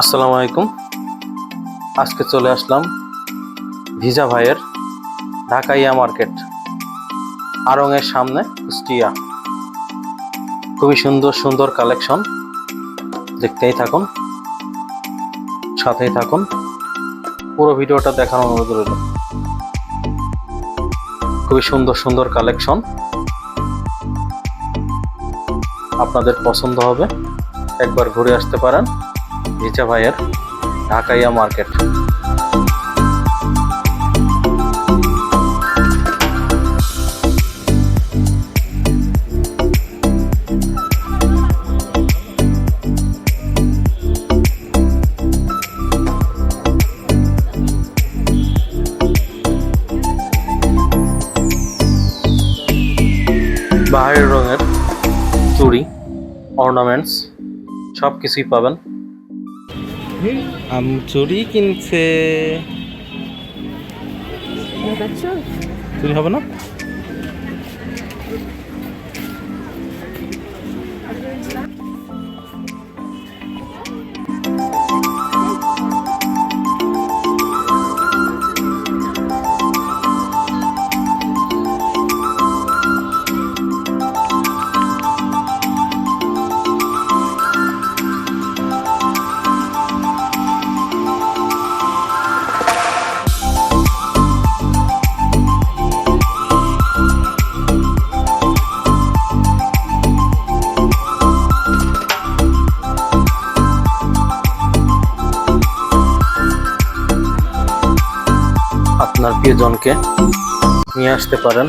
আসসালামু আলাইকুম। আজকে চলে আসলাম ভিজা ভাইয়ের ঢাকাইয়া মার্কেট, আড়ংয়ের সামনে কুষ্টিয়া। খুবই সুন্দর সুন্দর কালেকশন। দেখতেই থাকুন, সাথেই থাকুন। পুরো ভিডিওটা দেখানোর অনুরোধ রইল। খুবই সুন্দর সুন্দর কালেকশন। আপনাদের পছন্দ হবে, একবার ঘুরে আসতে পারেন। ভিজা ভাইয়ের ঢাকাইয়া মার্কেট। বাহারের রঙের চুড়ি অর্নামেন্টস সব কিছুই পাবেন। আম চুরি কিনছে। চুরি হবে না? প্রিয়জনকে নিয়ে আসতে পারেন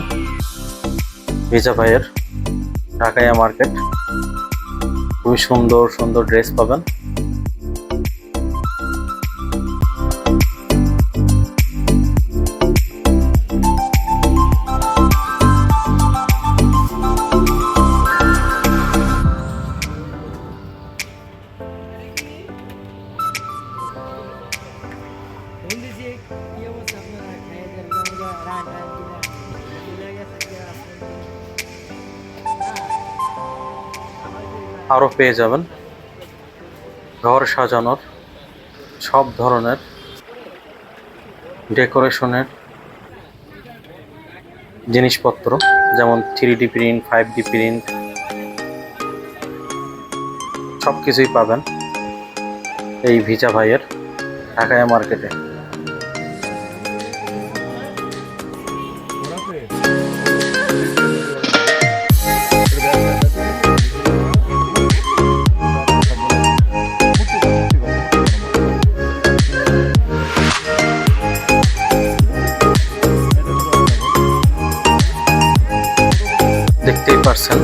ভিজা ভাইয়ের ঢাকাইয়া মার্কেট। খুবই সুন্দর সুন্দর ড্রেস পাবেন। আরও পেয়ে যাবেন। ঘর সাজানোর সব ধরনের ডেকোরেশনের জিনিসপত্র, যেমন three D print five D print সব কিছুই পাবেন এই ভিজা ভাইয়ের ঢাকায় মার্কেটে। পারছেন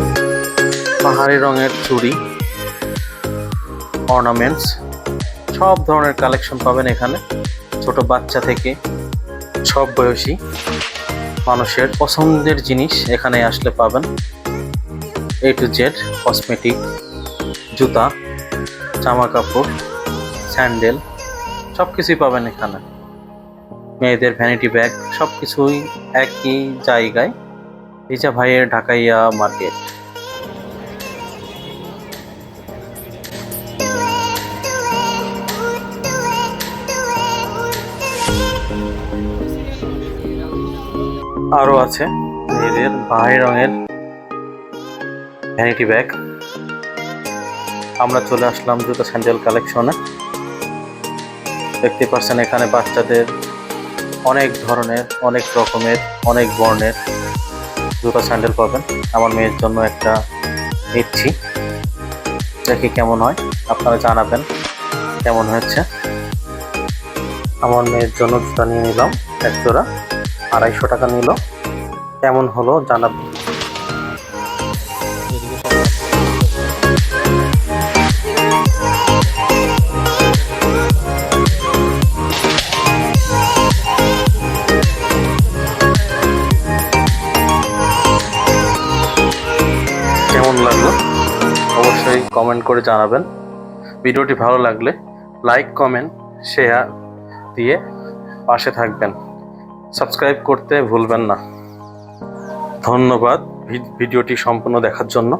পাহাড়ি রঙের চুড়ি অর্নামেন্টস সব ধরনের কালেকশন পাবেন এখানে। ছোট বাচ্চা থেকে সব বয়সী মানুষের পছন্দের জিনিস এখানে আসলে পাবেন। এ টু জেড কসমেটিক জুতা, জামা কাপড়, স্যান্ডেল সব কিছুই পাবেন এখানে। মেয়েদের ভ্যানিটি ব্যাগ সব কিছুই একই জায়গায়। ভিজা ভাইয়ের ঢাকাইয়া মার্কেট। আরও আছে মেয়েদের বাহাই রঙের ভ্যানিটি ব্যাগ আমরা চলে আসলাম জুতো স্যান্ডেল কালেকশনে দেখতে পাচ্ছেন এখানে বাচ্চাদের অনেক ধরনের, অনেক রকমের, অনেক বর্ণের জুতো স্যান্ডেল পাবেন। আমার মেয়ের জন্য একটা নিচ্ছি। দেখি কেমন হয়। আপনারা জানাবেন কেমন হয়েছে। আমার মেয়ের জন্য জুতা নিয়ে নিলাম। এক জোড়া। আড়াইশো টাকা নিল। কেমন হলো জানাবেন। অবশ্যই কমেন্ট করে জানাবেন। ভিডিওটি ভালো লাগলে লাইক কমেন্ট শেয়ার দিয়ে পাশে থাকবেন। সাবস্ক্রাইব করতে ভুলবেন না। ধন্যবাদ ভিডিওটি সম্পূর্ণ দেখার জন্য।